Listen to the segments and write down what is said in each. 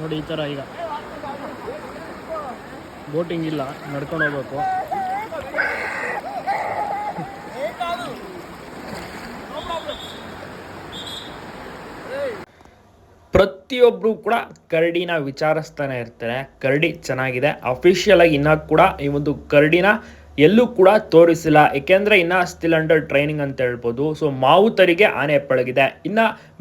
ನೋಡಿ, ಈ ಥರ ಈಗ. ಬೋಟಿಂಗ್ ಇಲ್ಲ, ನಡ್ಕೊಂಡು ಹೋಗ್ಬೇಕು. ಪ್ರತಿಯೊಬ್ಬರು ಕೂಡ ಕರಡಿನ ವಿಚಾರಿಸ್ತಾನೆ ಇರ್ತಾರೆ. ಕರಡಿ ಚೆನ್ನಾಗಿದೆ. ಅಫಿಷಿಯಲ್ ಆಗಿ ಇನ್ನೂ ಕೂಡ ಈ ಒಂದು ಕರಡಿನ ಎಲ್ಲೂ ಕೂಡ ತೋರಿಸಿಲ್ಲ. ಏಕೆಂದರೆ ಇನ್ನ ಸ್ಟಿಲ್ ಅಂಡರ್ ಟ್ರೈನಿಂಗ್ ಅಂತ ಹೇಳ್ಬೋದು. ಸೊ ಮಾವುತರಿಗೆ ಆನೆ ಪಳಗಿದೆ ಇನ್ನ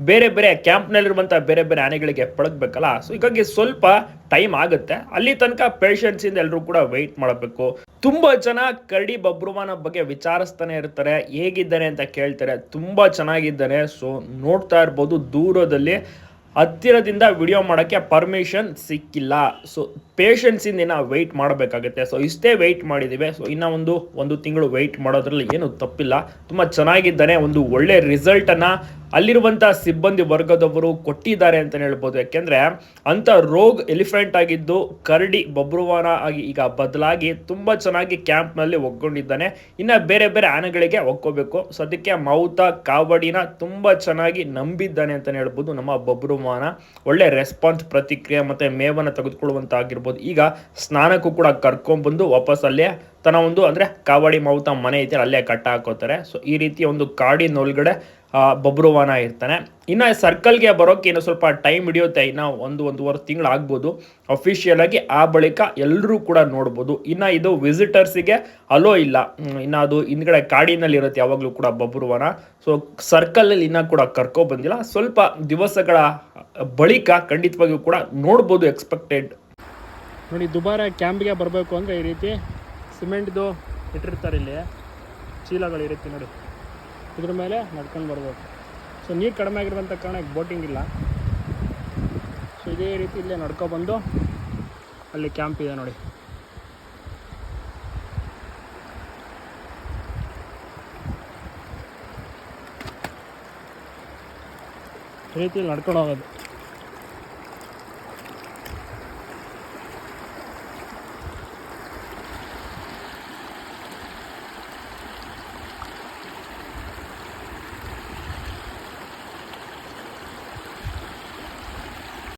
ಬೇರೆ ಬೇರೆ ಕ್ಯಾಂಪ್ನಲ್ಲಿರುವಂಥ ಬೇರೆ ಬೇರೆ ಆನೆಗಳಿಗೆ ಪಳಗಬೇಕಲ್ಲ ಸೊ ಹೀಗಾಗಿ ಸ್ವಲ್ಪ ಟೈಮ್ ಆಗುತ್ತೆ. ಅಲ್ಲಿ ತನಕ ಪೇಷನ್ಸ್ ಇಂದ ಎಲ್ಲರೂ ಕೂಡ ವೆಯ್ಟ್ ಮಾಡಬೇಕು. ತುಂಬಾ ಜನ ಕರಡಿ ಬಬ್ರುವಾನ ಬಗ್ಗೆ ವಿಚಾರಿಸ್ತಾನೆ ಇರ್ತಾರೆ. ಹೇಗಿದ್ದಾನೆ ಅಂತ ಕೇಳ್ತಾರೆ. ತುಂಬಾ ಚೆನ್ನಾಗಿದ್ದಾನೆ ಸೊ ನೋಡ್ತಾ ಇರ್ಬೋದು ದೂರದಲ್ಲಿ. ಹತ್ತಿರದಿಂದ ವಿಡಿಯೋ ಮಾಡೋಕ್ಕೆ ಪರ್ಮಿಷನ್ ಸಿಕ್ಕಿಲ್ಲ. ಸೊ ಪೇಷನ್ಸಿಂದ ಇನ್ನು ವೆಯ್ಟ್ ಮಾಡಬೇಕಾಗುತ್ತೆ. ಸೊ ಇಷ್ಟೇ ವೆಯ್ಟ್ ಮಾಡಿದ್ದೀವಿ ಸೊ ಇನ್ನು ಒಂದು ಒಂದು ತಿಂಗಳು ವೆಯ್ಟ್ ಮಾಡೋದ್ರಲ್ಲಿ ಏನು ತಪ್ಪಿಲ್ಲ. ತುಂಬ ಚೆನ್ನಾಗಿದ್ದಾನೆ. ಒಂದು ಒಳ್ಳೆ ರಿಸಲ್ಟನ್ನು ಅಲ್ಲಿರುವಂಥ ಸಿಬ್ಬಂದಿ ವರ್ಗದವರು ಕೊಟ್ಟಿದ್ದಾರೆ ಅಂತ ಹೇಳ್ಬೋದು. ಯಾಕೆಂದರೆ ಅಂಥ ರೋಗ್ ಎಲಿಫೆಂಟ್ ಆಗಿದ್ದು ಕರಡಿ ಬಬ್ರುವಾನ ಆಗಿ ಈಗ ಬದಲಾಗಿ ತುಂಬ ಚೆನ್ನಾಗಿ ಕ್ಯಾಂಪ್ನಲ್ಲಿ ಒಗ್ಗೊಂಡಿದ್ದಾನೆ. ಇನ್ನು ಬೇರೆ ಬೇರೆ ಆನೆಗಳಿಗೆ ಒಕ್ಕೋಬೇಕು. ಸದ್ಯಕ್ಕೆ ಮೌತ ಕಾವಡಿನ ತುಂಬ ಚೆನ್ನಾಗಿ ನಂಬಿದ್ದಾನೆ ಅಂತಲೇ ಹೇಳ್ಬೋದು ನಮ್ಮ ಬಬ್ರುವಾನ. ಒಳ್ಳೆ ರೆಸ್ಪಾನ್ಸ್ ಪ್ರತಿಕ್ರಿಯೆ ಮತ್ತು ಮೇವನ್ನು ತೆಗೆದುಕೊಳ್ಳುವಂತ ಆಗಿರ್ಬೋದು ಈಗ ಸ್ನಾನಕ್ಕೂ ಕೂಡ ಕರ್ಕೊಂಡ್ಬಂದು ವಾಪಸ್ ಅಲ್ಲೇ ತನ್ನ ಒಂದು ಅಂದರೆ ಕಾವಡಿ ಮಾವುತ ಮನೆ ಐತೆ ಅಲ್ಲೇ ಕಟ್ಟ ಹಾಕೋತಾರೆ. ಸೊ ಈ ರೀತಿ ಒಂದು ಕಾಡಿನ ಒಳಗಡೆ ಬಬ್ರುವಾನ ಇರ್ತಾನೆ. ಇನ್ನು ಸರ್ಕಲ್ಗೆ ಬರೋಕೆ ಇನ್ನು ಸ್ವಲ್ಪ ಟೈಮ್ ಹಿಡಿಯುತ್ತೆ. ಇನ್ನು ಒಂದು ಒಂದೂವರೆ ತಿಂಗಳು ಆಗ್ಬೋದು. ಅಫಿಷಿಯಲ್ ಆಗಿ ಆ ಬಳಿಕ ಎಲ್ಲರೂ ಕೂಡ ನೋಡ್ಬೋದು. ಇನ್ನು ಇದು ವಿಸಿಟರ್ಸಿಗೆ ಅಲೋ ಇಲ್ಲ. ಇನ್ನು ಅದು ಹಿಂದ್ಗಡೆ ಕಾಡಿನಲ್ಲಿ ಇರುತ್ತೆ, ಯಾವಾಗಲೂ ಕೂಡ ಬಬ್ರುವಾನ. ಸೊ ಸರ್ಕಲಲ್ಲಿ ಇನ್ನೂ ಕೂಡ ಕರ್ಕೊ ಬಂದಿಲ್ಲ. ಸ್ವಲ್ಪ ದಿವಸಗಳ ಬಳಿಕ ಖಂಡಿತವಾಗಿಯೂ ಕೂಡ ನೋಡ್ಬೋದು ಎಕ್ಸ್ಪೆಕ್ಟೆಡ್ ನೋಡಿ, ದುಬಾರ ಕ್ಯಾಂಪ್ಗೆ ಬರಬೇಕು ಅಂದರೆ ಈ ರೀತಿ ಸಿಮೆಂಟ್ದು ಇಟ್ಟಿರ್ತಾರೆ ಇಲ್ಲಿ. ಚೀಲಗಳು ಇರುತ್ತೆ ನೋಡಿ. ಇದ್ರ ಮೇಲೆ ನಡ್ಕೊಂಡು ಬರ್ಬೋದು ಸೊ ನೀರು ಕಡಿಮೆ ಆಗಿರುವಂಥ ಕಾರಣ ಬೋಟಿಂಗ್ ಇಲ್ಲ. ಸೊ ಇದೇ ರೀತಿ ಇಲ್ಲೇ ನಡ್ಕೊಬಂದು ಅಲ್ಲಿ ಕ್ಯಾಂಪ್ ಇದೆ ನೋಡಿ. ರೀತಿಯಲ್ಲಿ ರೀತಿ ನಡ್ಕೊಂಡು ಹೋಗೋದು.